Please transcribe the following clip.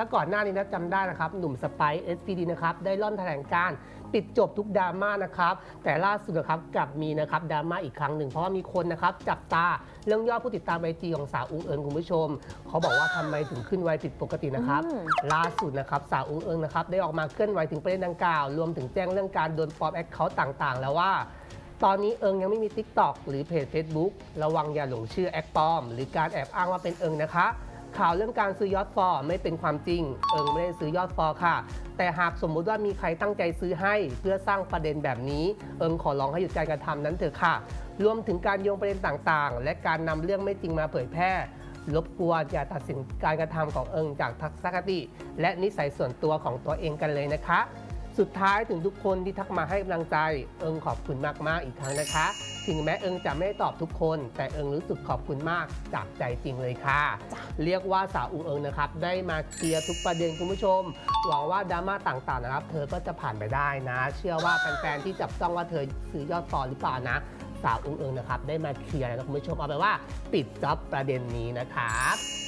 ถ้าก่อนหน้านี้นะจำได้นะครับ หนุ่มสไปซ์ SPD นะครับได้ล่อนแถลงการณ์ปิดจบทุกดราม่านะครับแต่ล่าสุดนะครับกลับมีนะครับดราม่าอีกครั้งหนึ่งเพราะว่ามีคนนะครับจับตาเรื่องยอดผู้ติดตามไอจีของสาวอุ้งเอิญคุณผู้ชม เขาบอกว่าทำไมถึงขึ้นไวผิดปกตินะครับอืมล่าสุดนะครับสาวอุ้งเอิญนะครับได้ออกมาเคลื่อนไหวถึงประเด็นดังกล่าว รวมถึงแจ้งเรื่องการโดนปลอมแอคเคาท์ต่างๆ แล้วว่า ตอนนี้เอิงยังไม่มี TikTok หรือเพจ Facebook ระวังอย่าหลงเชื่อแอคปลอม หรือการแอบอ้างว่าเป็นเอิงนะคะ ข่าวเรื่องการซื้อยอดฟอร์ไม่เป็นความจริง เอิงไม่ได้ซื้อยอดฟอร์ค่ะ แต่หากสมมุติว่ามีใครตั้งใจซื้อให้เพื่อสร้างประเด็นแบบนี้ เอิงขอร้องให้หยุดการกระทำนั้นเถอะค่ะ รวมถึงการโยงประเด็นต่างๆ และการนำเรื่องไม่จริงมาเผยแพร่รบกวนอย่าตัดสินการกระทำของเอิงจากทัศนคติ และนิสัยส่วนตัวของตัวเองกันเลยนะคะ สุดท้ายถึงทุกคนที่ทักมาให้กำลังใจ เอิงขอบคุณมากๆอีกครั้งนะคะ ถึงแม้เอิงจะไม่ได้ตอบทุกคน แต่เอิงรู้สึกขอบคุณมากจากใจจริงเลยค่ะ เรียกว่าสาวอุงเอิงนะครับ ได้มาเคลียร์ทุกประเด็นคุณผู้ชม หวังว่าดราม่าต่างๆนะครับ เธอก็จะผ่านไปได้นะ เชื่อว่าแฟนๆที่จับต้องว่าเธอซื้อยอดฟอลหรือเปล่านะ สาวอุงเอิงนะครับได้มาเคลียร์แล้วนะคุณผู้ชมเอาไปนว่าปิดจ็อบประเด็นนี้นะครับ